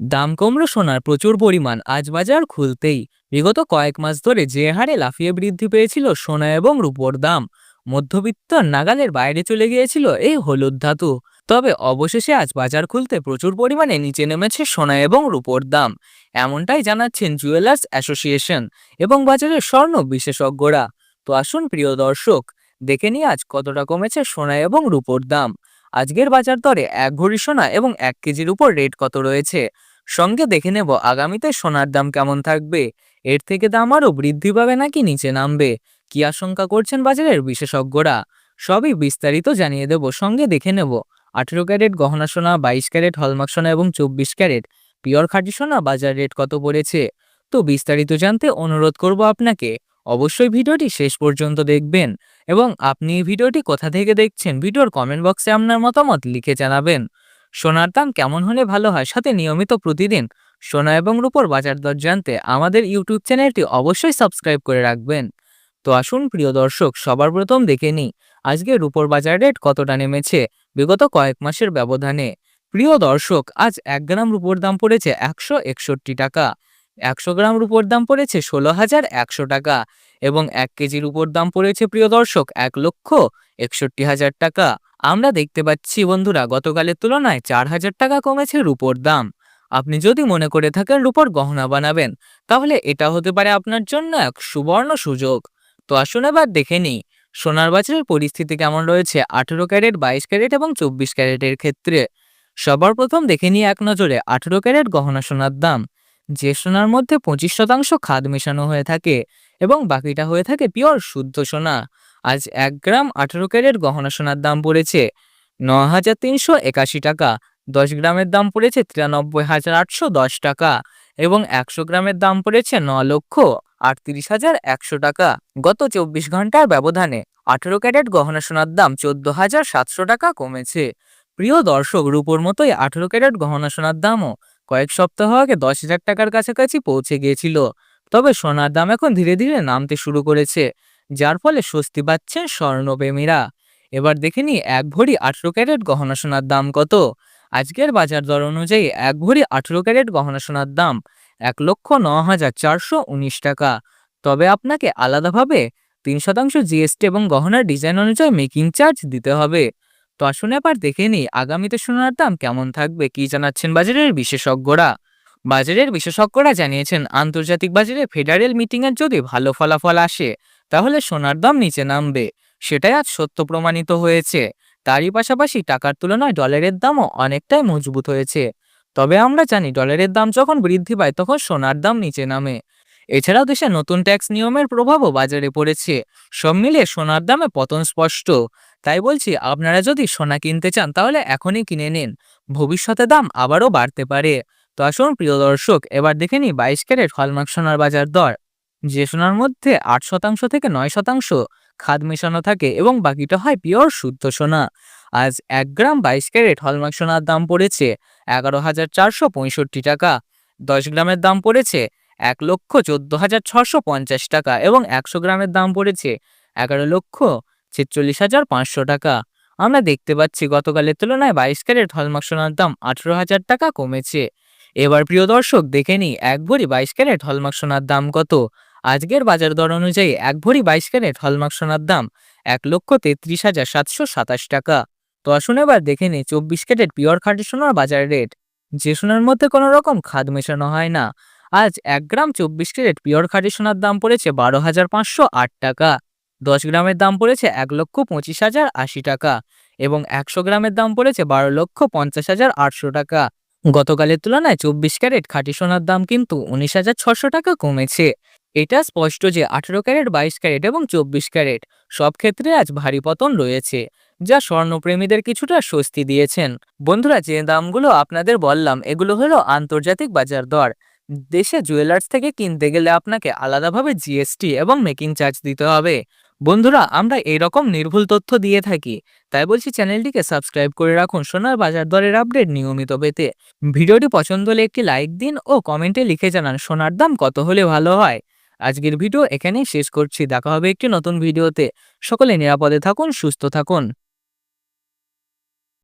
দাম কমলো সোনার প্রচুর পরিমাণ, আজ বাজার খুলতেই। বিগত কয়েক মাস ধরে যে হারে লাফিয়ে বৃদ্ধি পেয়েছিল সোনা এবং রূপোর দাম, মধ্যবিত্ত নাগালের বাইরে চলে গিয়েছিল এই হলুদ ধাতু। তবে অবশেষে আজ বাজার খুলতে প্রচুর পরিমাণে নিচে নেমেছে সোনা এবং রূপোর দাম, এমনটাই জানাচ্ছেন জুয়েলার্স অ্যাসোসিয়েশন এবং বাজারের স্বর্ণ বিশেষজ্ঞরা। তো আসুন প্রিয় দর্শক, দেখে নিই আজ কতটা কমেছে সোনা এবং রূপোর দাম। আজকের বাজার দরে এক ঘড়ি সোনা এবং এক কেজির উপর রেট কত রয়েছে? সঙ্গে দেখে নেব আগামীতে সোনার দাম কেমন থাকবে? এর থেকে দাম আরও বৃদ্ধি পাবে নাকি নিচে নামবে? কি আশঙ্কা করছেন বাজারের বিশেষজ্ঞরা? সবই বিস্তারিত জানিয়ে দেব। সঙ্গে দেখে নেব। আঠেরো ক্যারেট গহনা সোনা, বাইশ ক্যারেট হলমার্ক সোনা এবং চব্বিশ ক্যারেট। পিওর খাঁটি সোনা বাজার রেট কত পড়েছে? তো বিস্তারিত জানতে অনুরোধ করব আপনাকে। অবশ্যই ভিডিওটি শেষ পর্যন্ত দেখবেন এবং আপনি ভিডিওটি কোথা থেকে দেখছেন ভিডিওর কমেন্ট বক্সে আপনার মতামত লিখে জানাবেন। সোনার দাম কেমন হলে ভালো হয় সাথে নিয়মিত প্রতিদিন সোনা এবং রূপোর বাজার দর জানতে আমাদের ইউটিউব চ্যানেলটি অবশ্যই সাবস্ক্রাইব করে রাখবেন। তো আসুন প্রিয় দর্শক, সবার প্রথম দেখে নিই আজকে রূপোর বাজার রেট কতটা নেমেছে বিগত কয়েক মাসের ব্যবধানে। প্রিয় দর্শক, আজ এক গ্রাম রূপোর দাম পড়েছে একশো একষট্টি টাকা। একশো গ্রাম রূপোর দাম পড়েছে ষোলো হাজার একশো টাকা এবং এক কেজির উপর দাম পড়েছে, প্রিয় দর্শক, এক লক্ষ একষট্টি হাজার টাকা। আমরা দেখতে পাচ্ছি, বন্ধুরা, গতকালের তুলনায় চার হাজার টাকা কমেছে রূপোর দাম। আপনি যদি মনে করে থাকেন রূপোর গহনা বানাবেন, তাহলে এটা হতে পারে আপনার জন্য এক সুবর্ণ সুযোগ। তো আসুন এবার দেখে নিই, সোনার বাজারের পরিস্থিতি কেমন রয়েছে? আঠেরো ক্যারেট, বাইশ ক্যারেট এবং চব্বিশ ক্যারেটের ক্ষেত্রে। সবার প্রথম দেখে নিই এক নজরে, আঠেরো ক্যারেট গহনা সোনার দাম। যে সোনার মধ্যে পঁচিশ শতাংশ খাদ মেশানো হয়ে থাকে এবং বাকিটা হয়ে থাকে পিওর শুদ্ধ সোনা। আজ এক গ্রাম আঠেরো ক্যারেট গহনা সোনার দাম পড়েছে ন হাজার তিনশো একাশি টাকা, দশ গ্রামের দাম পড়েছে তিরানব্বই হাজার আটশো দশ টাকা এবং একশো গ্রামের দাম পড়েছে ন লক্ষ আটত্রিশ হাজার একশো টাকা। গত চব্বিশ ঘণ্টার ব্যবধানে আঠেরো ক্যারেট গহনা সোনার দাম চোদ্দ হাজার সাতশো টাকা কমেছে। প্রিয় দর্শক, রূপোর মতোই আঠেরো ক্যারেট গহনা সোনার দামও কয়েক সপ্তাহ আগে দশ হাজার টাকার কাছাকাছি পৌঁছে গিয়েছিল। তবে সোনার দাম এখন ধীরে ধীরে নামতে শুরু করেছে, যার ফলে স্বস্তি পাচ্ছেন স্বর্ণপ্রেমীরা। এবার দেখে নিই, এক ভরি আঠেরো ক্যারেট গহনা সোনার দাম কত। আজকের বাজার দর অনুযায়ী এক ভরি আঠেরো ক্যারেট গহনা সোনার দাম এক লক্ষ ন হাজার চারশো উনিশ টাকা। তবে আপনাকে আলাদাভাবে তিন শতাংশ জিএসটি এবং গহনার ডিজাইন অনুযায়ী মেকিং চার্জ দিতে হবে। তো আসুন এবার দেখে নিই, আগামীতে সোনার দাম কেমন থাকবে? কি জানাচ্ছেন বাজারের বিশেষজ্ঞরা? বাজারের বিশেষজ্ঞরা জানিয়েছেন, আন্তর্জাতিক বাজারে ফেডারেল মিটিংয়ের যদি ভালো ফলাফল আসে, তাহলে সোনার দাম নিচে নামবে। সেটাই আজ সত্য প্রমাণিত হয়েছে। তারই পাশাপাশি টাকার তুলনায় ডলারের দামও অনেকটাই মজবুত হয়েছে। তবে আমরা জানি, ডলারের দাম যখন বৃদ্ধি পায়, তখন সোনার দাম নিচে নামে। এছাড়াও দেশে নতুন ট্যাক্স নিয়মের প্রভাবও বাজারে পড়েছে। সব মিলিয়ে সোনার দামে পতন স্পষ্ট। তাই বলছি, আপনারা যদি সোনা কিনতে চান, তাহলে এখনই কিনে নিন। ভবিষ্যতে দাম আবারও বাড়তে পারে। তো আসুন, প্রিয় দর্শক, এবার দেখে নিই বাইশ ক্যারেট হলমার্ক সোনার বাজার দর। যে সোনার মধ্যে আট শতাংশ থেকে নয় শতাংশ খাদ মেশানো থাকে এবং বাকিটা হয় পিওর শুদ্ধ সোনা। আজ এক গ্রাম বাইশ ক্যারেট হলমার্ক সোনার দাম পড়েছে এগারো হাজার চারশো পঁয়ষট্টি টাকা। দশ গ্রামের দাম পড়েছে এক লক্ষ চোদ্দ হাজার ছশো পঞ্চাশ টাকা এবং একশো গ্রামের দাম পড়েছে এগারো লক্ষ ছেচল্লিশ হাজার পাঁচশো টাকা। আমরা দেখতে পাচ্ছি গতকালের তুলনায় বাইশ ক্যারেট হলমার্ক সোনার দাম আঠেরো হাজার টাকা কমেছে। এবার প্রিয় দর্শক, দেখে নিই এক ভরি বাইশ ক্যারেট হলমার্ক সোনার দাম কত। আজকের বাজার দর অনুযায়ী এক ভরি বাইশ ক্যারেট হলমার্ক সোনার দাম এক লক্ষ তেত্রিশ হাজার সাতশো সাতাশ টাকা। তো আসুন এবার দেখে নিই চব্বিশ ক্যারেট পিওর খাঁটি সোনার বাজার রেট। যে সোনার মধ্যে কোনো রকম খাদ মেশানো হয় না। আজ এক গ্রাম চব্বিশ ক্যারেট পিওর খাঁটি সোনার দাম পড়েছে বারো হাজার পাঁচশো আট টাকা। দশ গ্রামের দাম পড়েছে এক লক্ষ পঁচিশ হাজার আশি টাকা এবং একশো গ্রামের দাম পড়েছে বারো লক্ষ পঞ্চাশ হাজার আটশো টাকা। গতকালের তুলনায় চব্বিশ ক্যারেট খাঁটি সোনার দাম কিন্তু উনিশ হাজার ছশো টাকা কমেছে। এটা স্পষ্ট যে আঠেরো ক্যারেট, বাইশ ক্যারেট এবং চব্বিশ ক্যারেট সব ক্ষেত্রে আজ ভারী পতন রয়েছে, যা স্বর্ণপ্রেমীদের কিছুটা স্বস্তি দিয়েছেন। বন্ধুরা, যে দামগুলো আপনাদের বললাম, এগুলো হলো আন্তর্জাতিক বাজার দর। দেশে জুয়েলার্স থেকে কিনতে গেলে আপনাকে আলাদাভাবে জিএসটি এবং মেকিং চার্জ দিতে হবে। বন্ধুরা, আমরা এরকম নির্ভুল তথ্য দিয়ে থাকি। তাই বলছি চ্যানেলটিকে সাবস্ক্রাইব করে রাখুন সোনার বাজার দরের আপডেট নিয়মিত পেতে। ভিডিওটি পছন্দ হলে একটি লাইক দিন ও কমেন্টে লিখে জানান সোনার দাম কত হলে ভালো হয়। আজকের ভিডিও এখানেই শেষ করছি। দেখা হবে একটি নতুন ভিডিওতে। সকলে নিরাপদে থাকুন, সুস্থ থাকুন।